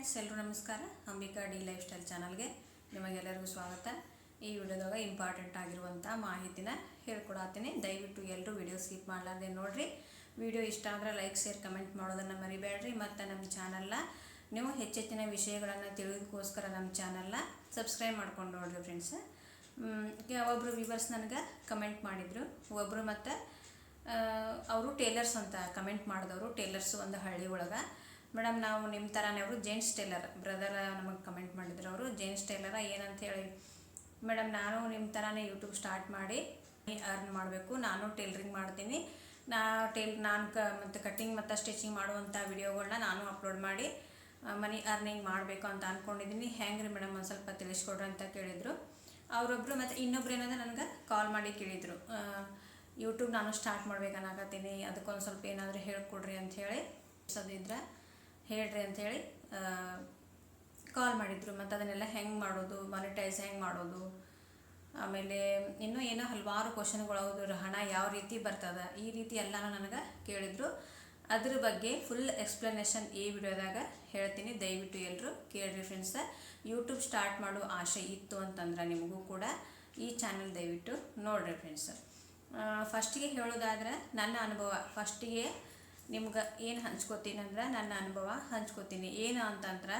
Friends ಎಲ್ಲರೂ ನಮಸ್ಕಾರ. Ambika D life style ಚಾನಲ್ಗೆ ನಿಮಗೆಲ್ಲರಿಗೂ ಸ್ವಾಗತ. ಈ ವಿಡಿಯೋದಾಗ ಇಂಪಾರ್ಟೆಂಟ್ ಆಗಿರುವಂಥ ಮಾಹಿತಿನ ಹೇಳ್ಕೊಡತ್ತೀನಿ ದಯವಿಟ್ಟು ಎಲ್ಲರೂ ವಿಡಿಯೋ ಸ್ಕಿಪ್ ಮಾಡಲಾರ್ದೆ ನೋಡಿರಿ. ವಿಡಿಯೋ ಇಷ್ಟ ಆದರೆ ಲೈಕ್, ಶೇರ್, ಕಮೆಂಟ್ ಮಾಡೋದನ್ನು ಮರಿಬೇಡ್ರಿ. ಮತ್ತು ನಮ್ಮ ಚಾನಲ್ನ ನೀವು ಹೆಚ್ಚೆಚ್ಚಿನ ವಿಷಯಗಳನ್ನು ತಿಳಿದಕ್ಕೋಸ್ಕರ ನಮ್ಮ ಚಾನಲ್ನ ಸಬ್ಸ್ಕ್ರೈಬ್ ಮಾಡ್ಕೊಂಡು ನೋಡಿರಿ ಫ್ರೆಂಡ್ಸ್. ಒಬ್ಬರು ವಿವರ್ಸ್ ನನಗೆ ಕಮೆಂಟ್ ಮಾಡಿದರು ಒಬ್ಬರು ಮತ್ತು ಅವರು ಟೇಲರ್ಸ್ ಅಂತ ಕಮೆಂಟ್ ಮಾಡಿದವರು ಟೇಲರ್ಸ್ ಒಂದು ಹಳ್ಳಿ ಒಳಗೆ. ಮೇಡಮ್, ನಾವು ನಿಮ್ಮ ಥರನೇ ಅವರು ಜೇನ್ಸ್ ಟೇಲರ್. ಬ್ರದರ್ ನಮಗೆ ಕಮೆಂಟ್ ಮಾಡಿದ್ರು ಅವರು ಜೇನ್ಸ್ ಟೇಲರ ಏನಂತ ಹೇಳಿ. ಮೇಡಮ್, ನಾನು ನಿಮ್ಮ ಥರನೇ ಯೂಟ್ಯೂಬ್ ಸ್ಟಾರ್ಟ್ ಮಾಡಿ ಅರ್ನ್ ಮಾಡಬೇಕು. ನಾನು ಟೇಲ್ರಿಂಗ್ ಮಾಡ್ತೀನಿ. ನಾ ಟೇಲ್, ನಾನು ಕ, ಮತ್ತು ಕಟ್ಟಿಂಗ್ ಮತ್ತು ಸ್ಟಿಚಿಂಗ್ ಮಾಡುವಂಥ ವಿಡಿಯೋಗಳನ್ನ ನಾನು ಅಪ್ಲೋಡ್ ಮಾಡಿ ಮನಿ ಅರ್ನಿಂಗ್ ಮಾಡಬೇಕು ಅಂತ ಅಂದ್ಕೊಂಡಿದ್ದೀನಿ ಹೆಂಗೆ ರೀ ಮೇಡಮ್ ಒಂದು ಸ್ವಲ್ಪ ತಿಳಿಸ್ಕೊಡ್ರಿ ಅಂತ ಕೇಳಿದರು. ಅವರೊಬ್ಬರು ಮತ್ತು ಇನ್ನೊಬ್ರು ಏನಂದ್ರೆ ನನಗೆ ಕಾಲ್ ಮಾಡಿ ಕೇಳಿದರು. ಯೂಟ್ಯೂಬ್ ನಾನು ಸ್ಟಾರ್ಟ್ ಮಾಡ್ಬೇಕನ್ನಾಗತ್ತೀನಿ ಅದಕ್ಕೊಂದು ಸ್ವಲ್ಪ ಏನಾದರೂ ಹೇಳ್ಕೊಡ್ರಿ ಅಂಥೇಳಿ ಸದಿದ್ರೆ ಹೇಳ್ರಿ ಅಂಥೇಳಿ ಕಾಲ್ ಮಾಡಿದರು. ಮತ್ತು ಅದನ್ನೆಲ್ಲ ಹೆಂಗೆ ಮಾಡೋದು ಮಾನಿಟೈಸ್ ಹೆಂಗೆ ಮಾಡೋದು? ಆಮೇಲೆ ಇನ್ನೂ ಏನೋ ಹಲವಾರು ಕ್ವಶನ್ಗಳು ಹಣ ಯಾವ ರೀತಿ ಬರ್ತದ? ಈ ರೀತಿ ಎಲ್ಲನೂ ನನಗೆ ಕೇಳಿದರು. ಅದ್ರ ಬಗ್ಗೆ ಫುಲ್ ಎಕ್ಸ್ಪ್ಲನೇಷನ್ ಈ ವಿಡಿಯೋದಾಗ ಹೇಳ್ತೀನಿ. ದಯವಿಟ್ಟು ಎಲ್ಲರೂ ಕೇಳ್ರಿ ಫ್ರೆಂಡ್ಸ ಯೂಟ್ಯೂಬ್ ಸ್ಟಾರ್ಟ್ ಮಾಡೋ ಆಸೆ ಇತ್ತು ಅಂತಂದ್ರೆ ನಿಮಗೂ ಕೂಡ ಈ ಚಾನಲ್ ದಯವಿಟ್ಟು ನೋಡಿರಿ ಫ್ರೆಂಡ್ಸ್ ಫಸ್ಟಿಗೆ ಹೇಳೋದಾದ್ರೆ, ನನ್ನ ಅನುಭವ. ಫಸ್ಟಿಗೆ ನಿಮ್ಗೆ ಏನು ಹಂಚ್ಕೋತೀನಿ ಅಂದ್ರೆ ನನ್ನ ಅನುಭವ ಹಂಚ್ಕೋತೀನಿ. ಏನು ಅಂತಂದ್ರೆ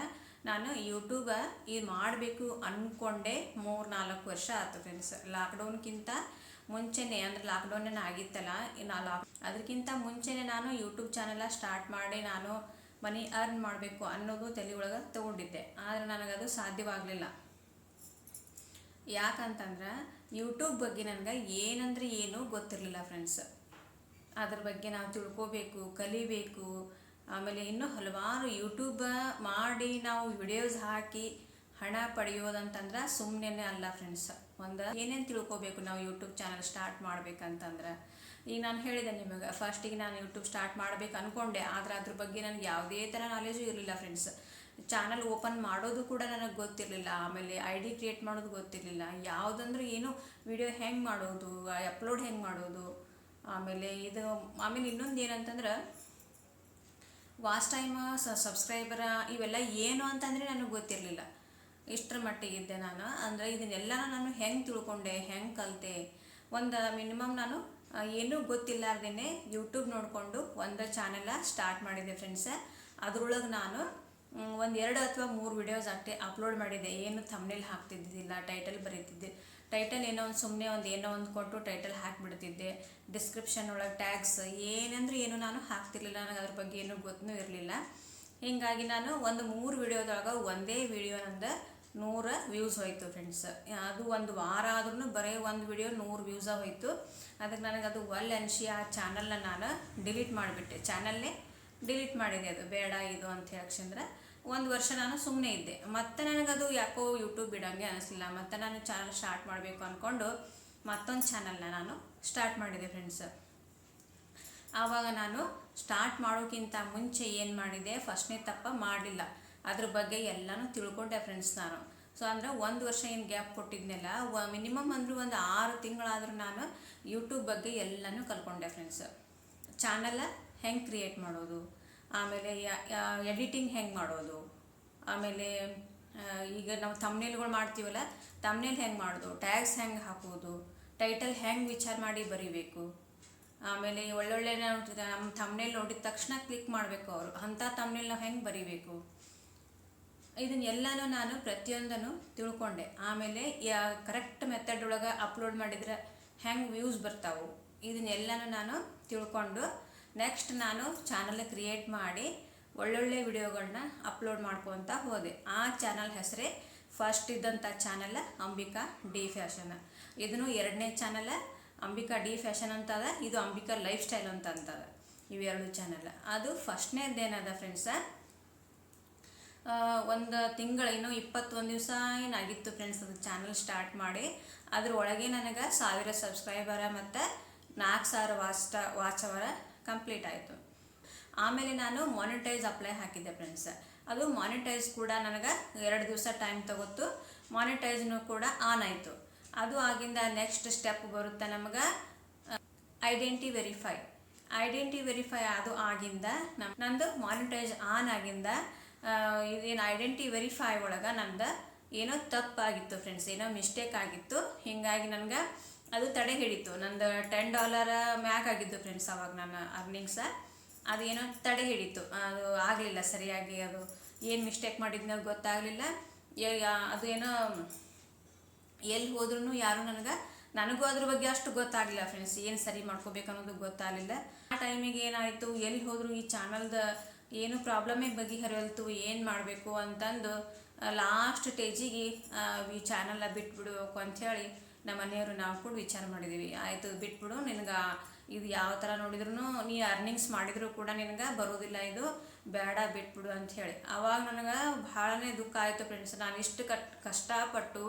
ನಾನು ಯೂಟ್ಯೂಬ ಇದು ಮಾಡಬೇಕು ಅಂದ್ಕೊಂಡೆ ಮೂರು ನಾಲ್ಕು ವರ್ಷ ಆಯ್ತು ಫ್ರೆಂಡ್ಸ್ ಲಾಕ್ಡೌನ್ಗಿಂತ ಮುಂಚೆನೇ, ಅಂದರೆ ಲಾಕ್ಡೌನ್ ಆಗಿತ್ತಲ್ಲ ನಾ ಲಾಕ್ ಅದಕ್ಕಿಂತ ಮುಂಚೆನೇ ನಾನು ಯೂಟ್ಯೂಬ್ ಚಾನೆಲ ಸ್ಟಾರ್ಟ್ ಮಾಡಿ ನಾನು ಮನಿ ಅರ್ನ್ ಮಾಡಬೇಕು ಅನ್ನೋದು ತಲೆ ಒಳಗೆ ತೊಗೊಂಡಿದ್ದೆ. ಆದರೆ ನನಗದು ಸಾಧ್ಯವಾಗಲಿಲ್ಲ. ಯಾಕಂತಂದ್ರೆ ಯೂಟ್ಯೂಬ್ ಬಗ್ಗೆ ನನಗೆ ಏನಂದ್ರೆ ಏನೂ ಗೊತ್ತಿರಲಿಲ್ಲ ಫ್ರೆಂಡ್ಸ್ ಅದ್ರ ಬಗ್ಗೆ ನಾವು ತಿಳ್ಕೋಬೇಕು, ಕಲಿಬೇಕು. ಆಮೇಲೆ ಇನ್ನೂ ಹಲವಾರು ಯೂಟ್ಯೂಬ ಮಾಡಿ ನಾವು ವಿಡಿಯೋಸ್ ಹಾಕಿ ಹಣ ಪಡೆಯೋದಂತಂದ್ರೆ ಸುಮ್ಮನೆ ಅಲ್ಲ ಫ್ರೆಂಡ್ಸ್ ಒಂದು ಏನೇನು ತಿಳ್ಕೋಬೇಕು ನಾವು ಯೂಟ್ಯೂಬ್ ಚಾನಲ್ ಸ್ಟಾರ್ಟ್ ಮಾಡ್ಬೇಕಂತಂದ್ರೆ. ಈಗ ನಾನು ಹೇಳಿದೆ ನಿಮಗೆ ಫಸ್ಟಿಗೆ ನಾನು ಯೂಟ್ಯೂಬ್ ಸ್ಟಾರ್ಟ್ ಮಾಡ್ಬೇಕು ಅಂದ್ಕೊಂಡೆ ಆದರೆ ಅದ್ರ ಬಗ್ಗೆ ನನಗೆ ಯಾವುದೇ ಥರ ನಾಲೆಜು ಇರಲಿಲ್ಲ ಫ್ರೆಂಡ್ಸ್ ಚಾನಲ್ ಓಪನ್ ಮಾಡೋದು ಕೂಡ ನನಗೆ ಗೊತ್ತಿರಲಿಲ್ಲ, ಆಮೇಲೆ ಐ ಡಿ ಕ್ರಿಯೇಟ್ ಮಾಡೋದು ಗೊತ್ತಿರಲಿಲ್ಲ. ಯಾವುದಂದ್ರೆ ಏನು ವಿಡಿಯೋ ಹೆಂಗೆ ಮಾಡೋದು ಅಪ್ಲೋಡ್ ಹೆಂಗೆ ಮಾಡೋದು. ಆಮೇಲೆ ಇದು, ಆಮೇಲೆ ಇನ್ನೊಂದು ಏನಂತಂದ್ರೆ ವಾಚ್ ಟೈಮ್ ಸಬ್ಸ್ಕ್ರೈಬರ ಇವೆಲ್ಲ ಏನು ಅಂತಂದರೆ ನನಗೆ ಗೊತ್ತಿರಲಿಲ್ಲ. ಇಷ್ಟರ ಮಟ್ಟಿಗಿದ್ದೆ ನಾನು. ಅಂದರೆ ಇದನ್ನೆಲ್ಲ ನಾನು ಹೆಂಗೆ ತಿಳ್ಕೊಂಡೆ, ಹೆಂಗೆ ಕಲಿತೆ, ಒಂದು ಮಿನಿಮಮ್ ನಾನು ಏನೂ ಗೊತ್ತಿಲ್ಲಾರ್ದೇ ಯೂಟ್ಯೂಬ್ ನೋಡಿಕೊಂಡು ಒಂದು ಚಾನೆಲ ಸ್ಟಾರ್ಟ್ ಮಾಡಿದೆ ಫ್ರೆಂಡ್ಸ್ ಅದ್ರೊಳಗೆ ನಾನು ಒಂದು ಎರಡು ಅಥವಾ ಮೂರು ವಿಡಿಯೋಸ್ ಅಷ್ಟೇ ಅಪ್ಲೋಡ್ ಮಾಡಿದ್ದೆ ಏನು ಥಮ್ನೇಲ್ ಹಾಕ್ತಿದ್ದಿಲ್ಲ ಟೈಟಲ್ ಬರೀತಿದ್ದೆ ಟೈಟಲ್ ಏನೋ ಒಂದು ಸುಮ್ಮನೆ ಒಂದು, ಏನೋ ಒಂದು ಕೊಟ್ಟು ಟೈಟಲ್ ಹಾಕಿಬಿಡ್ತಿದ್ದೆ. ಡಿಸ್ಕ್ರಿಪ್ಷನ್ ಒಳಗೆ ಟ್ಯಾಗ್ಸ್ ಏನಂದ್ರೆ ಏನು ನಾನು ಹಾಕ್ತಿರ್ಲಿಲ್ಲ. ನನಗೆ ಅದ್ರ ಬಗ್ಗೆ ಏನೂ ಗೊತ್ತೂ ಇರಲಿಲ್ಲ. ಹೀಗಾಗಿ ನಾನು ಒಂದು ಮೂರು ವಿಡಿಯೋದೊಳಗೆ ಒಂದೇ ವಿಡಿಯೋ ನಂದು ನೂರ ವ್ಯೂಸ್ ಹೋಯ್ತು ಫ್ರೆಂಡ್ಸ್ ಅದು ಒಂದು ವಾರ ಆದ್ರೂ ಬರೀ ಒಂದು ವಿಡಿಯೋ ನೂರು ವ್ಯೂಸ ಹೋಯಿತು. ಅದಕ್ಕೆ ನನಗೆ ಅದು ಒಲ್ ಅನ್ಸಿ ಆ ಚಾನಲ್ನ ನಾನು ಡಿಲೀಟ್ ಮಾಡಿಬಿಟ್ಟೆ. ಚಾನಲ್ನೇ ಡಿಲೀಟ್ ಮಾಡಿದೆ ಅದು. ಬೇಡ ಇದು ಅಂತ ಹೇಳಕ್ಷಂದ್ರೆ ಒಂದು ವರ್ಷ ನಾನು ಸುಮ್ಮನೆ ಇದ್ದೆ. ಮತ್ತೆ ನನಗದು ಯಾಕೋ ಯೂಟ್ಯೂಬ್ ಬಿಡೋಂಗೆ ಅನಿಸ್ಲಿಲ್ಲ. ಮತ್ತೆ ನಾನು ಚಾನಲ್ ಸ್ಟಾರ್ಟ್ ಮಾಡಬೇಕು ಅಂದ್ಕೊಂಡು ಮತ್ತೊಂದು ಚಾನಲ್ನ ನಾನು ಸ್ಟಾರ್ಟ್ ಮಾಡಿದೆ ಫ್ರೆಂಡ್ಸ್ ಆವಾಗ ನಾನು ಸ್ಟಾರ್ಟ್ ಮಾಡೋಕ್ಕಿಂತ ಮುಂಚೆ ಏನು ಮಾಡಿದೆ? ಫಸ್ಟ್ನೇ ತಪ್ಪ ಮಾಡಲಿಲ್ಲ. ಅದ್ರ ಬಗ್ಗೆ ಎಲ್ಲನೂ ತಿಳ್ಕೊಂಡೆ ಫ್ರೆಂಡ್ಸ್ ನಾನು. ಸೊ ಅಂದರೆ ಒಂದು ವರ್ಷ ಏನು ಗ್ಯಾಪ್ ಕೊಟ್ಟಿದ್ನೆಲ್ಲ ಮಿನಿಮಮ್ ಅಂದರೂ ಒಂದು ಆರು ತಿಂಗಳಾದರೂ ನಾನು ಯೂಟ್ಯೂಬ್ ಬಗ್ಗೆ ಎಲ್ಲನೂ ಕಲ್ಕೊಂಡೆ ಫ್ರೆಂಡ್ಸ್ ಚಾನಲ ಹೆಂಗೆ ಕ್ರಿಯೇಟ್ ಮಾಡೋದು? ಆಮೇಲೆ ಎಡಿಟಿಂಗ್ ಹೆಂಗೆ ಮಾಡೋದು? ಆಮೇಲೆ ಈಗ ನಾವು ತಮ್ನೇಲ್ಗಳು ಮಾಡ್ತೀವಲ್ಲ ತಮ್ನೇಲ್ ಹೆಂಗೆ ಮಾಡೋದು? ಟ್ಯಾಗ್ಸ್ ಹೆಂಗೆ ಹಾಕೋದು? ಟೈಟಲ್ ಹೆಂಗೆ ವಿಚಾರ ಮಾಡಿ ಬರೀಬೇಕು? ಆಮೇಲೆ ಒಳ್ಳೊಳ್ಳೆ ನಮ್ಮ ತಮ್ನೇಲ್ ನೋಡಿದ ತಕ್ಷಣ ಕ್ಲಿಕ್ ಮಾಡಬೇಕು ಅವರು. ಅಂಥ ತಮ್ನೇಲ್ ನಾವು ಹೆಂಗೆ ಬರೀಬೇಕು? ಇದನ್ನೆಲ್ಲನೂ ನಾನು ಪ್ರತಿಯೊಂದನ್ನು ತಿಳ್ಕೊಂಡೆ. ಆಮೇಲೆ, ಯಾ ಕರೆಕ್ಟ್ ಮೆಥಡ್ ಒಳಗೆ ಅಪ್ಲೋಡ್ ಮಾಡಿದರೆ ಹೆಂಗೆ ವ್ಯೂಸ್ ಬರ್ತಾವೆ? ಇದನ್ನೆಲ್ಲನೂ ನಾನು ತಿಳ್ಕೊಂಡು ನೆಕ್ಸ್ಟ್ ನಾನು ಚಾನಲ್ ಕ್ರಿಯೇಟ್ ಮಾಡಿ ಒಳ್ಳೊಳ್ಳೆ ವಿಡಿಯೋಗಳನ್ನ ಅಪ್ಲೋಡ್ ಮಾಡ್ಕೊತ ಹೋದೆ. ಆ ಚಾನಲ್ ಹೆಸರೇ ಫಸ್ಟ್ ಇದ್ದಂಥ ಚಾನಲ್ ಅಂಬಿಕಾ ಡಿ ಫ್ಯಾಷನ್ ಇದನ್ನು ಎರಡನೇ ಚಾನಲ್ ಅಂಬಿಕಾ ಡಿ ಫ್ಯಾಷನ್ ಅಂತದ, ಇದು ಅಂಬಿಕಾ ಲೈಫ್ ಸ್ಟೈಲ್ ಅಂತ ಅಂತದ ಇವೆರಡು ಚಾನಲ್ ಅದು ಫಸ್ಟ್ನೇದೇನದ ಫ್ರೆಂಡ್ಸ ಒಂದು ತಿಂಗಳು ಇನ್ನೂ ಇಪ್ಪತ್ತೊಂದು ದಿವಸ ಏನಾಗಿತ್ತು ಫ್ರೆಂಡ್ಸ್ ಅದು ಚಾನಲ್ ಸ್ಟಾರ್ಟ್ ಮಾಡಿ ಅದ್ರ ಒಳಗೆ ನನಗೆ ಸಾವಿರ ಸಬ್ಸ್ಕ್ರೈಬರ ಮತ್ತು ನಾಲ್ಕು ಸಾವಿರ ವಾಚ್ ವಾಚ್ ಅವರ ಕಂಪ್ಲೀಟ್ ಆಯಿತು. ಆಮೇಲೆ ನಾನು ಮಾನಿಟೈಸ್ ಅಪ್ಲೈ ಹಾಕಿದ್ದೆ ಫ್ರೆಂಡ್ಸ್ ಅದು ಮಾನಿಟೈಸ್ ಕೂಡ ನನಗೆ ಎರಡು ದಿವಸ ಟೈಮ್ ತಗೊತ್ತು. ಮಾನಿಟೈಸ್ನು ಕೂಡ ಆನ್ ಆಯಿತು. ಅದು ಆಗಿಂದ ನೆಕ್ಸ್ಟ್ ಸ್ಟೆಪ್ ಬರುತ್ತೆ ನಮಗೆ ಐಡೆಂಟಿ ವೆರಿಫೈ ಐಡೆಂಟಿ ವೆರಿಫೈ ಅದು ಆಗಿಂದ ನಮ್, ನಂದು ಮಾನಿಟೈಸ್ ಆನ್ ಆಗಿಂದ ಇದೇನು ಇದು ಐಡೆಂಟಿ ವೆರಿಫೈ ಒಳಗೆ ನಂದು ಏನೋ ತಪ್ಪಾಗಿತ್ತು ಫ್ರೆಂಡ್ಸ್ ಏನೋ ಮಿಸ್ಟೇಕ್ ಆಗಿತ್ತು. ಹೀಗಾಗಿ ನನಗೆ ಅದು ತಡೆ ಹಿಡಿತು ನಂದು ಟೆನ್ ಡಾಲರ್ ಮ್ಯಾಕ್ ಆಗಿದ್ದು ಫ್ರೆಂಡ್ಸ್ ಅವಾಗ ನನ್ನ ಅರ್ನಿಂಗ್ಸ ಅದು ಏನೋ ತಡೆ ಹಿಡಿತು ಅದು ಆಗಲಿಲ್ಲ ಸರಿಯಾಗಿ. ಅದು ಏನು ಮಿಸ್ಟೇಕ್ ಮಾಡಿದ್ನೋ ಗೊತ್ತಾಗಲಿಲ್ಲ. ಅದು ಏನೋ ಎಲ್ಲಿ ಹೋದ್ರೂ ಯಾರು ನನಗೆ, ನನಗೂ ಅದ್ರ ಬಗ್ಗೆ ಅಷ್ಟು ಗೊತ್ತಾಗಲಿಲ್ಲ ಫ್ರೆಂಡ್ಸ್ ಏನು ಸರಿ ಮಾಡ್ಕೋಬೇಕು ಅನ್ನೋದು ಗೊತ್ತಾಗಲಿಲ್ಲ. ಆ ಟೈಮಿಗೆ ಏನಾಯಿತು? ಎಲ್ಲಿ ಹೋದರೂ ಈ ಚಾನಲ್ದ ಏನು ಪ್ರಾಬ್ಲಮೇ ಬಗೆಹರಿಯಲ್ತು ಏನು ಮಾಡಬೇಕು ಅಂತಂದು ಲಾಸ್ಟ್ ಸ್ಟೇಜಿಗೆ ಈ ಚಾನಲ್ನ ಬಿಟ್ಬಿಡ್ಬೇಕು ಅಂಥೇಳಿ ನಮ್ಮ ಮನೆಯವರು ನಾವು ಕೂಡ ವಿಚಾರ ಮಾಡಿದ್ದೀವಿ ಆಯಿತು, ಬಿಟ್ಬಿಡು, ನಿನಗೆ ಇದು ಯಾವ ಥರ ನೋಡಿದ್ರು ನೀ ಅರ್ನಿಂಗ್ಸ್ ಮಾಡಿದರೂ ಕೂಡ ನಿನಗೆ ಬರೋದಿಲ್ಲ ಇದು, ಬೇಡ, ಬಿಟ್ಬಿಡು ಅಂತ ಹೇಳಿ. ಆವಾಗ ನನಗೆ ಭಾಳನೇ ದುಃಖ ಆಯಿತು ಫ್ರೆಂಡ್ಸ್ ನಾನು ಇಷ್ಟು ಕಟ್, ಕಷ್ಟಪಟ್ಟು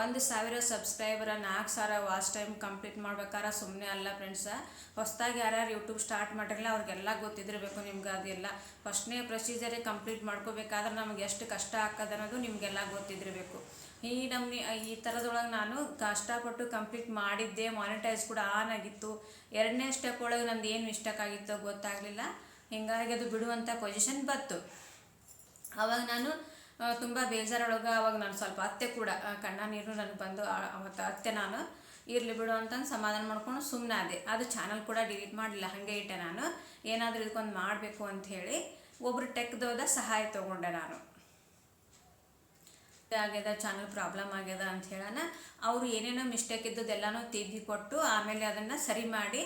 ಒಂದು ಸಾವಿರ ಸಬ್ಸ್ಕ್ರೈಬರ ನಾಲ್ಕು ಸಾವಿರ ವಾಚ್ ಟೈಮ್ ಕಂಪ್ಲೀಟ್ ಮಾಡ್ಬೇಕಾರೆ ಸುಮ್ಮನೆ ಅಲ್ಲ ಫ್ರೆಂಡ್ಸ ಹೊಸ್ದಾಗಿ ಯಾರ್ಯಾರು ಯೂಟ್ಯೂಬ್ ಸ್ಟಾರ್ಟ್ ಮಾಡಿರಲ್ಲ ಅವ್ರಿಗೆಲ್ಲ ಗೊತ್ತಿದ್ದಿರಬೇಕು ನಿಮ್ಗೆ ಅದೆಲ್ಲ. ಫಸ್ಟ್ನೇ ಪ್ರೊಸೀಜರೇ ಕಂಪ್ಲೀಟ್ ಮಾಡ್ಕೋಬೇಕಾದ್ರೆ ನಮ್ಗೆ ಎಷ್ಟು ಕಷ್ಟ ಆಗ್ತದೆ ಅನ್ನೋದು ನಿಮಗೆಲ್ಲ ಗೊತ್ತಿದ್ದಿರಬೇಕು. ಈ ನಮ್ನಿ, ಈ ಥರದೊಳಗೆ ನಾನು ಕಷ್ಟಪಟ್ಟು ಕಂಪ್ಲೀಟ್ ಮಾಡಿದ್ದೆ ಮಾನಿಟೈಸ್ ಕೂಡ ಆನ್ ಆಗಿತ್ತು. ಎರಡನೇ ಸ್ಟೆಪ್ ಒಳಗೆ ನಂದು ಏನು ಮಿಸ್ಟೇಕ್ ಆಗಿತ್ತೋ ಗೊತ್ತಾಗಲಿಲ್ಲ. ಹಿಂಗಾಗಿ ಅದು ಬಿಡುವಂಥ ಪೊಸಿಷನ್ ಬಂತು. ಅವಾಗ ನಾನು ತುಂಬ ಬೇಜಾರೊಳಗೆ ಅವಾಗ ನಾನು ಸ್ವಲ್ಪ ಅತ್ತೆ ಕೂಡ ಕಣ್ಣ ನೀರು ನನಗೆ ಬಂದು ಮತ್ತು ಅತ್ತೆ ನಾನು ಇರಲಿ ಬಿಡು ಅಂತಂದು ಸಮಾಧಾನ ಮಾಡ್ಕೊಂಡು ಸುಮ್ಮನೆ ಅದೇ ಅದು ಚಾನಲ್ ಕೂಡ ಡಿಲೀಟ್ ಮಾಡಲಿಲ್ಲ, ಹಾಗೆ ಇಟ್ಟೆ ನಾನು. ಏನಾದರೂ ಇದಕ್ಕೊಂದು ಮಾಡಬೇಕು ಅಂತ ಹೇಳಿ ಒಬ್ಬರು ಟೆಕ್ದೋದ ಸಹಾಯ ತೊಗೊಂಡೆ ನಾನು. ಆಗ್ಯದ, ಚಾನಲ್ ಪ್ರಾಬ್ಲಮ್ ಆಗ್ಯದ ಅಂತ ಹೇಳೋಣ ಅವರು ಏನೇನೋ ಮಿಸ್ಟೇಕ್ ಇದ್ದದ್ದೆಲ್ಲನೂ ಕೊಟ್ಟು ಆಮೇಲೆ ಅದನ್ನು ಸರಿ ಮಾಡಿ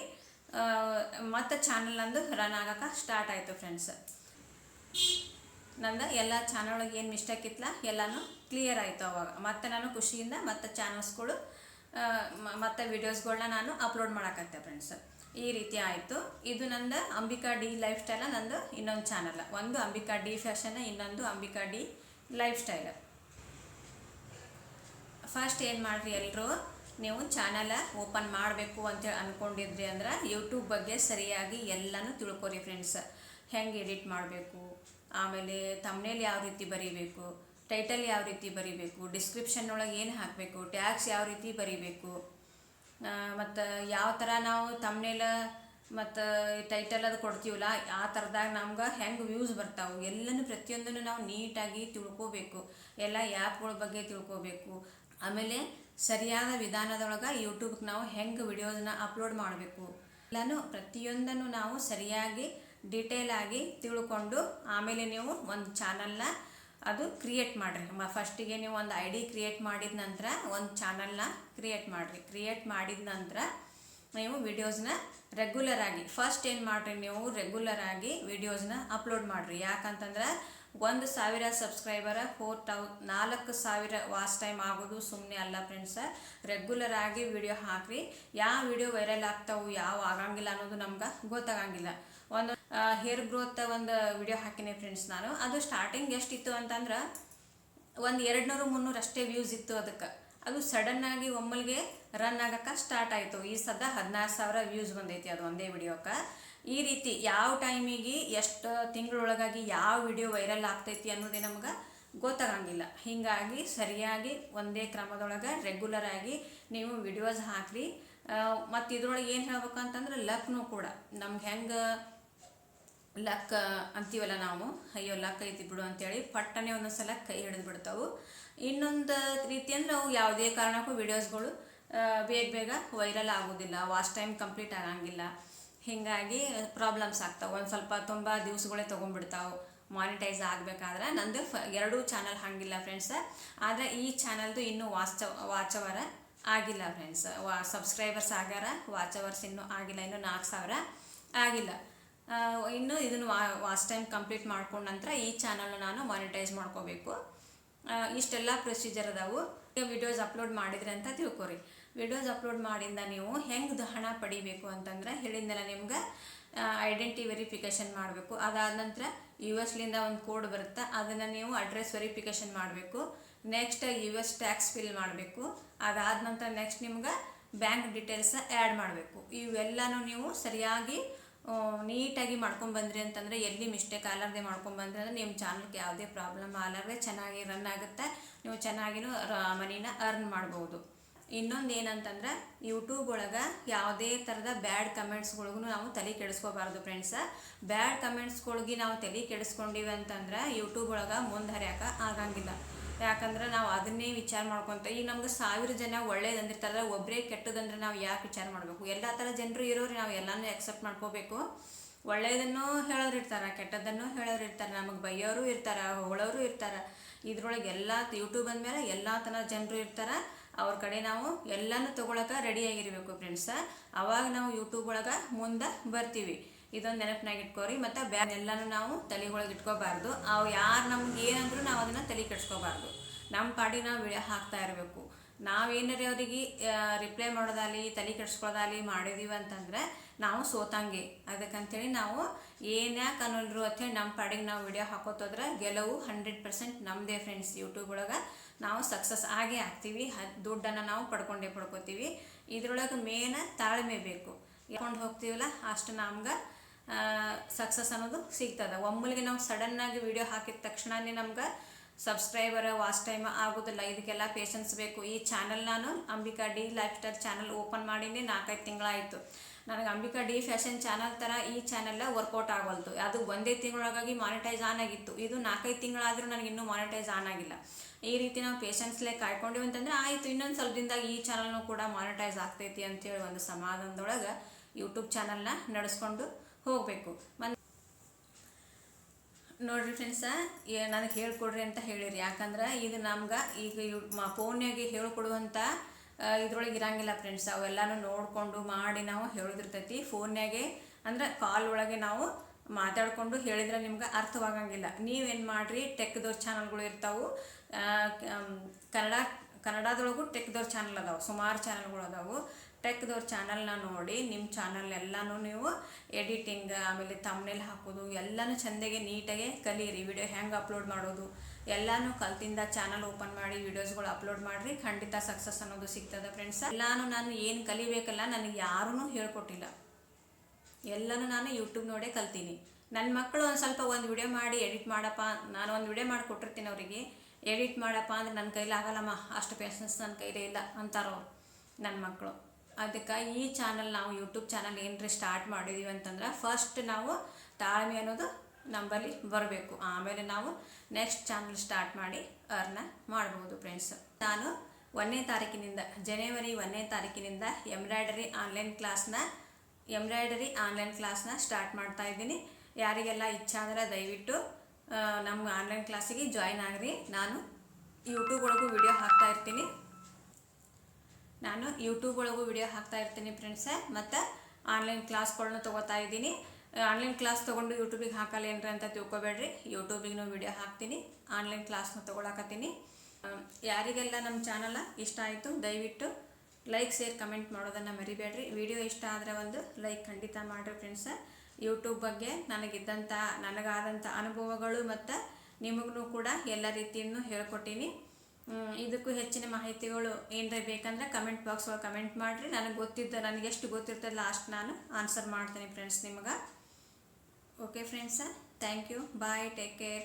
ಮತ್ತೆ ಚಾನಲ್ ನಂದು ರನ್ ಆಗಕ್ಕೆ ಸ್ಟಾರ್ಟ್ ಆಯಿತು ಫ್ರೆಂಡ್ಸ್ ನಂದು ಎಲ್ಲ ಚಾನಲ್ ಒಳಗೆ ಏನು ಮಿಸ್ಟೇಕ್ ಇತ್ತಲ್ಲ ಎಲ್ಲನೂ ಕ್ಲಿಯರ್ ಆಯಿತು ಅವಾಗ. ಮತ್ತೆ ನಾನು ಖುಷಿಯಿಂದ ಮತ್ತೆ ಚಾನಲ್ಸ್ಗಳು ಮತ್ತು ವೀಡಿಯೋಸ್ಗಳನ್ನ ನಾನು ಅಪ್ಲೋಡ್ ಮಾಡಕತ್ತೆ ಫ್ರೆಂಡ್ಸ್ ಈ ರೀತಿ ಆಯಿತು. ಇದು ನಂದು ಅಂಬಿಕಾ ಡಿ ಲೈಫ್ ಸ್ಟೈಲ ನಂದು ಇನ್ನೊಂದು ಚಾನಲ್ ಒಂದು ಅಂಬಿಕಾ ಡಿ ಫ್ಯಾಷನ್ ಇನ್ನೊಂದು Ambika D lifestyle first ಏನು ಮಾಡಿರಿ ಎಲ್ಲರೂ ನೀವು ಚಾನಲ ಓಪನ್ ಮಾಡಬೇಕು ಅಂತೇಳಿ ಅಂದ್ಕೊಂಡಿದ್ರಿ ಅಂದ್ರೆ ಯೂಟ್ಯೂಬ್ ಬಗ್ಗೆ ಸರಿಯಾಗಿ ಎಲ್ಲನೂ ತಿಳ್ಕೊರಿ ಫ್ರೆಂಡ್ಸ್ ಹೆಂಗೆ ಎಡಿಟ್ ಮಾಡಬೇಕು? ಆಮೇಲೆ ತಮ್ನೇಲಿ ಯಾವ ರೀತಿ ಬರೀಬೇಕು? ಟೈಟಲ್ ಯಾವ ರೀತಿ ಬರೀಬೇಕು? ಡಿಸ್ಕ್ರಿಪ್ಷನ್ ಒಳಗೆ ಏನು ಹಾಕಬೇಕು? ಟ್ಯಾಕ್ಸ್ ಯಾವ ರೀತಿ ಬರೀಬೇಕು? ಮತ್ತು ಯಾವ ಥರ ನಾವು ತಮ್ಮನೇಲ ಮತ್ತು ಟೈಟಲ್ ಅದು ಕೊಡ್ತೀವಲ್ಲ, ಆ ಥರದಾಗ ನಮ್ಗೆ ಹೆಂಗೆ ವ್ಯೂಸ್ ಬರ್ತಾವೆ? ಎಲ್ಲನೂ ಪ್ರತಿಯೊಂದನ್ನು ನಾವು ನೀಟಾಗಿ ತಿಳ್ಕೊಬೇಕು. ಎಲ್ಲ ಆ್ಯಪ್ಗಳ ಬಗ್ಗೆ ತಿಳ್ಕೊಬೇಕು. ಆಮೇಲೆ ಸರಿಯಾದ ವಿಧಾನದೊಳಗೆ ಯೂಟ್ಯೂಬ್ಗೆ ನಾವು ಹೆಂಗೆ ವಿಡಿಯೋಸ್ನ ಅಪ್ಲೋಡ್ ಮಾಡಬೇಕು. ಎಲ್ಲಾನು ಪ್ರತಿಯೊಂದನ್ನು ನಾವು ಸರಿಯಾಗಿ ಡೀಟೇಲ್ ಆಗಿ ತಿಳ್ಕೊಂಡು ಆಮೇಲೆ ನೀವು ಒಂದು ಚಾನಲ್ನ ಅದು ಕ್ರಿಯೇಟ್ ಮಾಡಿರಿ. ಫಸ್ಟಿಗೆ ನೀವು ಒಂದು ಐ ಡಿ ಕ್ರಿಯೇಟ್ ಮಾಡಿದ ನಂತರ ಒಂದು ಚಾನಲ್ನ ಕ್ರಿಯೇಟ್ ಮಾಡಿರಿ. ಕ್ರಿಯೇಟ್ ಮಾಡಿದ ನಂತರ ನೀವು ವಿಡಿಯೋಸ್ನ ರೆಗ್ಯುಲರ್ ಆಗಿ ಫಸ್ಟ್ ಏನು ಮಾಡಿರಿ ನೀವು ರೆಗ್ಯುಲರ್ ಆಗಿ ವಿಡಿಯೋಸ್ನ ಅಪ್ಲೋಡ್ ಮಾಡಿರಿ. ಯಾಕಂತಂದ್ರೆ ಒಂದು ಸಾವಿರ ಸಬ್ಸ್ಕ್ರೈಬರ, ಫೋರ್ ತೌ, ನಾಲ್ಕು ಸಾವಿರ ವಾಚ್ ಟೈಮ್ ಆಗೋದು ಸುಮ್ಮನೆ ಅಲ್ಲ ಫ್ರೆಂಡ್ಸ. ರೆಗ್ಯುಲರ್ ಆಗಿ ವಿಡಿಯೋ ಹಾಕ್ರಿ. ಯಾವ ವಿಡಿಯೋ ವೈರಲ್ ಆಗ್ತಾವು ಯಾವ ಆಗಂಗಿಲ್ಲ ಅನ್ನೋದು ನಮ್ಗೆ ಗೊತ್ತಾಗಂಗಿಲ್ಲ. ಒಂದು ಹೇರ್ ಗ್ರೋತ್ ಒಂದು ವಿಡಿಯೋ ಹಾಕಿನಿ ಫ್ರೆಂಡ್ಸ್ ನಾನು. ಅದು ಸ್ಟಾರ್ಟಿಂಗ್ ಎಷ್ಟಿತ್ತು ಅಂತಂದ್ರೆ ಒಂದು ಎರಡು ನೂರು ಮುನ್ನೂರು ಅಷ್ಟೇ ವ್ಯೂಸ್ ಇತ್ತು ಅದಕ್ಕೆ. ಅದು ಸಡನ್ನಾಗಿ ಒಮ್ಮಲ್ಗೆ ರನ್ ಆಗಕ್ಕೆ ಸ್ಟಾರ್ಟ್ ಆಯಿತು. ಈ ಸದ ಹದಿನಾರು ಸಾವಿರ ವ್ಯೂಸ್ ಬಂದೈತಿ ಅದು ಒಂದೇ ವಿಡಿಯೋಕ್ಕೆ. ಈ ರೀತಿ ಯಾವ ಟೈಮಿಗೆ ಎಷ್ಟು ತಿಂಗಳೊಳಗಾಗಿ ಯಾವ ವಿಡಿಯೋ ವೈರಲ್ ಆಗ್ತೈತಿ ಅನ್ನೋದೇ ನಮ್ಗೆ ಗೊತ್ತಾಗಂಗಿಲ್ಲ. ಹೀಗಾಗಿ ಸರಿಯಾಗಿ ಒಂದೇ ಕ್ರಮದೊಳಗೆ ರೆಗ್ಯುಲರ್ ಆಗಿ ನೀವು ವಿಡಿಯೋಸ್ ಹಾಕ್ರಿ. ಮತ್ತು ಇದ್ರೊಳಗೆ ಏನು ಹೇಳ್ಬೇಕಂತಂದ್ರೆ ಲಕ್ನು ಕೂಡ. ನಮ್ಗೆ ಹೆಂಗೆ ಲಕ್ ಅಂತೀವಲ್ಲ ನಾವು? ಅಯ್ಯೋ ಲಕ್ ಐತಿ ಬಿಡು ಅಂತೇಳಿ ಪಟ್ಟನೆ ಒಂದೊಂದು ಸಲ ಕೈ ಹಿಡಿದು ಬಿಡ್ತಾವೆ. ಇನ್ನೊಂದು ರೀತಿ ಅಂದ್ರೆ ಅವು ಯಾವುದೇ ಕಾರಣಕ್ಕೂ ವಿಡಿಯೋಸ್ಗಳು ಬೇಗ ಬೇಗ ವೈರಲ್ ಆಗೋದಿಲ್ಲ. ವಾಚ್ ಟೈಮ್ ಕಂಪ್ಲೀಟ್ ಆಗಂಗಿಲ್ಲ. ಹೀಗಾಗಿ ಪ್ರಾಬ್ಲಮ್ಸ್ ಆಗ್ತಾವೆ. ಒಂದು ಸ್ವಲ್ಪ ತುಂಬ ದಿವಸಗಳೇ ತೊಗೊಂಡ್ಬಿಡ್ತಾವೆ. ಮಾನಿಟೈಸ್ ಆಗಬೇಕಾದ್ರೆ ನಂದು ಫ ಎರಡೂ ಚಾನಲ್ ಹಾಗಿಲ್ಲ ಫ್ರೆಂಡ್ಸ್ ಆದರೆ ಈ ಚಾನಲ್ದು ಇನ್ನೂ ವಾಚ ವಾಚ್ ಅವರ ಆಗಿಲ್ಲ ಫ್ರೆಂಡ್ಸ್ ವಾ ಸಬ್ಸ್ಕ್ರೈಬರ್ಸ್ ಆಗ್ಯಾರ ವಾಚ್ ಅವರ್ಸ್ ಇನ್ನೂ ಆಗಿಲ್ಲ. ಇನ್ನೂ ನಾಲ್ಕು ಸಾವಿರ ಆಗಿಲ್ಲ. ಇನ್ನು ಇದನ್ನು ವಾಚ್ ಟೈಮ್ ಕಂಪ್ಲೀಟ್ ಮಾಡ್ಕೊಂಡ ನಂತರ ಈ ಚಾನಲ್ನ ನಾನು ಮಾನಿಟೈಸ್ ಮಾಡ್ಕೋಬೇಕು. ಇಷ್ಟೆಲ್ಲ ಪ್ರೊಸೀಜರ್ ಅದಾವು. ವಿಡಿಯೋಸ್ ಅಪ್ಲೋಡ್ ಮಾಡಿದ್ರೆ ಅಂತ ತಿಳ್ಕೊರಿ. ವಿಡಿಯೋಸ್ ಅಪ್ಲೋಡ್ ಮಾಡಿಂದ ನೀವು ಹೆಂಗೆ ಹಣ ಪಡಿಬೇಕು ಅಂತಂದ್ರೆ ಹೇಳಿದ್ನಲ್ಲ ನಿಮ್ಗೆ ಐಡೆಂಟಿ ವೆರಿಫಿಕೇಷನ್ ಮಾಡಬೇಕು. ಅದಾದ ನಂತರ ಯು ಎಸ್ಲಿಂದ ಒಂದು ಕೋಡ್ ಬರುತ್ತೆ, ಅದನ್ನು ನೀವು ಅಡ್ರೆಸ್ ವೆರಿಫಿಕೇಷನ್ ಮಾಡಬೇಕು. Next U S tax fill ಮಾಡಬೇಕು. ಅದಾದ ನಂತರ ನೆಕ್ಸ್ಟ್ ನಿಮ್ಗೆ ಬ್ಯಾಂಕ್ ಡೀಟೇಲ್ಸ್ ಆ್ಯಡ್ ಮಾಡಬೇಕು. ಇವೆಲ್ಲನೂ ನೀವು ಸರಿಯಾಗಿ ನೀಟಾಗಿ ಮಾಡ್ಕೊಂಡು ಬಂದ್ರಿ ಅಂತಂದರೆ ಎಲ್ಲಿ ಮಿಸ್ಟೇಕ್ ಆಗಲಾರ್ದೆ ಮಾಡ್ಕೊಂಡು ಬಂದ್ರಿ ಅಂದರೆ ನಿಮ್ಮ ಚಾನಲ್ಗೆ ಯಾವುದೇ ಪ್ರಾಬ್ಲಮ್ ಆಗಲಾರ್ದೆ ಚೆನ್ನಾಗಿ ರನ್ ಆಗುತ್ತೆ. ನೀವು ಚೆನ್ನಾಗಿನೂ ಮನಿನ ಅರ್ನ್ ಮಾಡ್ಬೋದು. ಇನ್ನೊಂದು ಏನಂತಂದ್ರೆ ಯೂಟ್ಯೂಬ್ ಒಳಗೆ ಯಾವುದೇ ಥರದ ಬ್ಯಾಡ್ ಕಮೆಂಟ್ಸ್ಗಳಿಗೂ ನಾವು ತಲೆ ಕೆಡಿಸ್ಕೋಬಾರ್ದು ಫ್ರೆಂಡ್ಸ ಬ್ಯಾಡ್ ಕಮೆಂಟ್ಸ್ಗಳಿಗೆ ನಾವು ತಲೆ ಕೆಡಿಸ್ಕೊಂಡಿವಿ ಅಂತಂದ್ರೆ ಯೂಟ್ಯೂಬ್ ಒಳಗೆ ಮುಂದೆ ಹರ್ಯಾಕ ಆಗಂಗಿಲ್ಲ. ಯಾಕಂದ್ರೆ ನಾವು ಅದನ್ನೇ ವಿಚಾರ ಮಾಡ್ಕೊತ, ಈಗ ನಮ್ಗೆ ಸಾವಿರ ಜನ ಒಳ್ಳೇದಂದಿರ್ತಾರಲ್ಲ ಒಬ್ಬರೇ ಕೆಟ್ಟದಂದ್ರೆ ನಾವು ಯಾಕೆ ವಿಚಾರ ಮಾಡಬೇಕು? ಎಲ್ಲ ಥರ ಜನರು ಇರೋರು ನಾವು ಎಲ್ಲನೂ ಎಕ್ಸೆಪ್ಟ್ ಮಾಡ್ಕೋಬೇಕು. ಒಳ್ಳೆಯದನ್ನು ಹೇಳೋರು ಇರ್ತಾರೆ ಕೆಟ್ಟದ್ದನ್ನು ಹೇಳೋರು ಇರ್ತಾರೆ ನಮಗೆ ಬೈಯೋರು ಇರ್ತಾರೆ, ಹೊಗಳೋರು ಇರ್ತಾರೆ. ಇದ್ರೊಳಗೆ ಎಲ್ಲ ಯೂಟ್ಯೂಬ್ ಅಂದಮೇಲೆ ಎಲ್ಲ ಥರ ಜನರು ಇರ್ತಾರೆ. ಅವ್ರ ಕಡೆ ನಾವು ಎಲ್ಲನೂ ತೊಗೊಳಕ್ಕೆ ರೆಡಿಯಾಗಿರಬೇಕು ಫ್ರೆಂಡ್ಸ ಅವಾಗ ನಾವು ಯೂಟ್ಯೂಬ್ ಒಳಗೆ ಮುಂದೆ ಬರ್ತೀವಿ. ಇದೊಂದು ನೆನಪಿನಾಗ ಇಟ್ಕೋರಿ. ಮತ್ತು ಬ್ಯಾ ಎಲ್ಲನೂ ನಾವು ತಲೆಗೊಳಗೆ ಇಟ್ಕೋಬಾರ್ದು. ಅವು ಯಾರು ನಮ್ಗೆ ಏನಂದ್ರೂ ನಾವು ಅದನ್ನು ತಲೆ ಕೆಡ್ಸ್ಕೋಬಾರ್ದು. ನಮ್ಮ ಪಾಡಿ ನಾವು ವಿಡಿಯೋ ಹಾಕ್ತಾ ಇರಬೇಕು. ನಾವೇನಾರೇ ಅವರಿಗೆ ರಿಪ್ಲೈ ಮಾಡೋದಾಗಲಿ, ತಲೆ ಕೆಡ್ಸ್ಕೊಳ್ಳೋದಾಗಲಿ ಮಾಡಿದೀವಿ ಅಂತಂದ್ರೆ ನಾವು ಸೋತಂಗೆ. ಅದಕ್ಕಂಥೇಳಿ ನಾವು ಏನ್ಯಾಕೆ ಅನ್ನೋಲ್ರು ಅಂಥೇಳಿ ನಮ್ಮ ಪಾಡಿಗೆ ನಾವು ವಿಡಿಯೋ ಹಾಕೋತೋದ್ರೆ ಗೆಲುವು ಹಂಡ್ರೆಡ್ ಪರ್ಸೆಂಟ್ ನಮ್ಮದೇ ಫ್ರೆಂಡ್ಸ್ ಯೂಟ್ಯೂಬ್ ಒಳಗೆ ನಾವು ಸಕ್ಸಸ್ ಆಗೇ ಆಗ್ತೀವಿ. ದುಡ್ಡನ್ನು ನಾವು ಪಡ್ಕೊಂಡೇ ಪಡ್ಕೋತೀವಿ. ಇದ್ರೊಳಗೆ ಮೇನ ತಾಳ್ಮೆ ಬೇಕು. ಯಾಕೊಂಡು ಹೋಗ್ತೀವಲ್ಲ, ಅಷ್ಟು ನಮ್ಗೆ ಸಕ್ಸಸ್ ಅನ್ನೋದು ಸಿಗ್ತದೆ. ಒಮ್ಮಲಿಗೆ ನಾವು ಸಡನ್ನಾಗಿ ವಿಡಿಯೋ ಹಾಕಿದ ತಕ್ಷಣನೇ ನಮ್ಗೆ ಸಬ್ಸ್ಕ್ರೈಬರ್ ವಾಚ್ ಟೈಮ್ ಆಗೋದಿಲ್ಲ. ಇದಕ್ಕೆಲ್ಲ ಪೇಷನ್ಸ್ ಬೇಕು. ಈ ಚಾನಲ್ ನಾನು Ambika D lifestyle channel open ಮಾಡೀನಿ. ನಾಲ್ಕೈದು ತಿಂಗಳಾಯಿತು. ನನಗೆ ಅಂಬಿಕಾ ಡಿ ಫ್ಯಾಷನ್ ಚಾನಲ್ ಥರ ಈ ಚಾನಲ್ಲ ವರ್ಕೌಟ್ ಆಗೋಲ್ತು ಅದು ಒಂದೇ ತಿಂಗಳೊಳಗಾಗಿ ಮಾನಿಟೈಸ್ ಆನ್ ಆಗಿತ್ತು. ಇದು ನಾಲ್ಕೈದು ತಿಂಗಳಾದರೂ ನನಗೆ ಇನ್ನೂ ಮಾನಿಟೈಸ್ ಆನ್ ಆಗಿಲ್ಲ. ಈ ರೀತಿ ನಾವು ಪೇಷನ್ಸ್ಲೇ ಕಾಯ್ಕೊಂಡಿವಿ ಅಂತಂದ್ರೆ ಆಯಿತು. ಇನ್ನೊಂದು ಸ್ವಲ್ಪ ದಿನದಾಗ ಈ ಚಾನಲ್ನು ಕೂಡ ಮಾನಿಟೈಸ್ ಆಗ್ತೈತಿ ಅಂತೇಳಿ ಒಂದು ಸಮಾಧಾನದೊಳಗೆ ಯೂಟ್ಯೂಬ್ ಚಾನಲ್ನ ನಡೆಸ್ಕೊಂಡು ಹೋಗಬೇಕು. ಮತ್ತು ನೋಡ್ರಿ ಫ್ರೆಂಡ್ಸ ನನಗೆ ಹೇಳ್ಕೊಡ್ರಿ ಅಂತ ಹೇಳಿರಿ. ಯಾಕಂದ್ರೆ ಇದು ನಮ್ಗೆ ಈಗ ಯು ಫೋನ್ಯಾಗೆ ಹೇಳ್ಕೊಡುವಂಥ ಇದ್ರೊಳಗೆ ಇರಂಗಿಲ್ಲ ಫ್ರೆಂಡ್ಸ್ ಅವೆಲ್ಲನೂ ನೋಡಿಕೊಂಡು ಮಾಡಿ ನಾವು ಹೇಳಿದಿರ್ತೈತಿ. ಫೋನ್ಯಾಗೆ ಅಂದ್ರೆ ಕಾಲ್ ಒಳಗೆ ನಾವು ಮಾತಾಡಿಕೊಂಡು ಹೇಳಿದ್ರೆ ನಿಮ್ಗೆ ಅರ್ಥವಾಗಂಗಿಲ್ಲ. ನೀವೇನು ಮಾಡಿರಿ ಟೆಕ್ದವ್ರ ಚಾನಲ್ಗಳು ಇರ್ತಾವೆ. ಕನ್ನಡ, ಕನ್ನಡದೊಳಗೂ ಟೆಕ್ದವ್ರ ಚಾನಲ್ ಅದಾವೆ. ಸುಮಾರು ಚಾನಲ್ಗಳು ಅದಾವೆ. ಟೆಕ್ದವ್ರ ಚಾನಲ್ನ ನೋಡಿ ನಿಮ್ಮ ಚಾನಲ್ ಎಲ್ಲನೂ ನೀವು ಎಡಿಟಿಂಗ್ ಆಮೇಲೆ ತಮ್ನೇಲ್ ಹಾಕೋದು, ಎಲ್ಲನೂ ಚೆಂದಾಗೆ ನೀಟಾಗೆ ಕಲೀರಿ. ವಿಡಿಯೋ ಹೆಂಗೆ ಅಪ್ಲೋಡ್ ಮಾಡೋದು, ಎಲ್ಲನೂ ಕಲ್ತಿಂದ ಚಾನಲ್ ಓಪನ್ ಮಾಡಿ ವಿಡಿಯೋಸ್ಗಳು ಅಪ್ಲೋಡ್ ಮಾಡಿರಿ. ಖಂಡಿತ ಸಕ್ಸಸ್ ಅನ್ನೋದು ಸಿಗ್ತದೆ ಫ್ರೆಂಡ್ಸ್ ಎಲ್ಲಾನು ನಾನು ಏನು ಕಲಿಬೇಕಲ್ಲ, ನನಗೆ ಯಾರೂ ಹೇಳ್ಕೊಟ್ಟಿಲ್ಲ. ಎಲ್ಲನೂ ನಾನು ಯೂಟ್ಯೂಬ್ ನೋಡೇ ಕಲ್ತೀನಿ. ನನ್ನ ಮಕ್ಕಳು ಒಂದು ಸ್ವಲ್ಪ ಒಂದು ವಿಡಿಯೋ ಮಾಡಿ ಎಡಿಟ್ ಮಾಡಪ್ಪ, ನಾನು ಒಂದು ವಿಡಿಯೋ ಮಾಡಿ ಕೊಟ್ಟಿರ್ತೀನಿ ಅವರಿಗೆ. ಎಡಿಟ್ ಮಾಡಪ್ಪ ಅಂದರೆ ನನ್ನ ಕೈಲಿ ಆಗಲ್ಲಮ್ಮ ಅಷ್ಟು ಪೇಷನ್ಸ್ ನನ್ನ ಕೈಲೇ ಇಲ್ಲ ಅಂತಾರೋ ನನ್ನ ಮಕ್ಕಳು ಅದಕ್ಕೆ ಈ ಚಾನಲ್ ನಾವು ಯೂಟ್ಯೂಬ್ ಚಾನಲ್ ಏನರ ಸ್ಟಾರ್ಟ್ ಮಾಡಿದೀವಿ ಅಂತಂದ್ರೆ ಫಸ್ಟ್ ನಾವು ತಾಳ್ಮೆ ಅನ್ನೋದು ನಂಬಲ್ಲಿ ಬರಬೇಕು. ಆಮೇಲೆ ನಾವು ನೆಕ್ಸ್ಟ್ ಚಾನಲ್ ಸ್ಟಾರ್ಟ್ ಮಾಡಿ ಅರ್ನ ಮಾಡ್ಬೋದು ಫ್ರೆಂಡ್ಸ್ ನಾನು ಒಂದನೇ ತಾರೀಕಿನಿಂದ ಜನವರಿ ಒಂದನೇ ತಾರೀಕಿನಿಂದ ಎಂಬ್ರಾಯ್ಡರಿ ಆನ್ಲೈನ್ ಕ್ಲಾಸ್ನ ಎಂಬ್ರಾಯ್ಡರಿ ಆನ್ಲೈನ್ ಕ್ಲಾಸ್ನ ಸ್ಟಾರ್ಟ್ ಮಾಡ್ತಾ ಇದ್ದೀನಿ. ಯಾರಿಗೆಲ್ಲ ಇಚ್ಛೆ ಅಂದರೆ ದಯವಿಟ್ಟು ನಮ್ಮ ಆನ್ಲೈನ್ ಕ್ಲಾಸಿಗೆ ಜಾಯ್ನ್ ಆಗಿರಿ. ನಾನು ಯೂಟ್ಯೂಬ್ ಒಳಗೂ ವಿಡಿಯೋ ಹಾಕ್ತಾ ಇರ್ತೀನಿ. ನಾನು ಯೂಟ್ಯೂಬ್ ಒಳಗೂ ವಿಡಿಯೋ ಹಾಕ್ತಾ ಇರ್ತೀನಿ ಫ್ರೆಂಡ್ಸ್ ಮತ್ತು ಆನ್ಲೈನ್ ಕ್ಲಾಸ್ಗಳನ್ನ ತೊಗೋತಾ ಇದ್ದೀನಿ. ಆನ್ಲೈನ್ ಕ್ಲಾಸ್ ತೊಗೊಂಡು ಯೂಟ್ಯೂಬಿಗೆ ಹಾಕಲ್ಲ ಏನ್ರಿ ಅಂತ ತಿಳ್ಕೊಬೇಡ್ರಿ. ಯೂಟ್ಯೂಬಿಗೂ ವಿಡಿಯೋ ಹಾಕ್ತೀನಿ ಆನ್ಲೈನ್ ಕ್ಲಾಸ್ನ ತೊಗೊಳಕತ್ತೀನಿ. ಯಾರಿಗೆಲ್ಲ ನಮ್ಮ ಚಾನಲ್ ಇಷ್ಟ ಆಯಿತು, ದಯವಿಟ್ಟು ಲೈಕ್ ಶೇರ್ ಕಮೆಂಟ್ ಮಾಡೋದನ್ನು ಮರಿಬೇಡ್ರಿ. ವಿಡಿಯೋ ಇಷ್ಟ ಆದರೆ ಒಂದು ಲೈಕ್ ಖಂಡಿತ ಮಾಡಿರಿ ಫ್ರೆಂಡ್ಸ ಯೂಟ್ಯೂಬ್ ಬಗ್ಗೆ ನನಗಿದ್ದಂಥ ನನಗಾದಂಥ ಅನುಭವಗಳು ಮತ್ತು ನಿಮಗೂ ಕೂಡ ಎಲ್ಲ ರೀತಿಯನ್ನು ಹೇಳ್ಕೊಟ್ಟೀನಿ. ಇದಕ್ಕೂ ಹೆಚ್ಚಿನ ಮಾಹಿತಿಗಳು ಏನರ ಬೇಕಂದ್ರೆ ಕಮೆಂಟ್ ಬಾಕ್ಸ್ ಒಳಗೆ ಕಮೆಂಟ್ ಮಾಡಿರಿ. ನನಗೆ ಗೊತ್ತಿದ್ದ, ನನಗೆ ಎಷ್ಟು ಗೊತ್ತಿರ್ತದೆ ಲಾಸ್ಟ್ ನಾನು ಆನ್ಸರ್ ಮಾಡ್ತೀನಿ ಫ್ರೆಂಡ್ಸ್ ನಿಮಗೆ. Okay friends thank you bye take care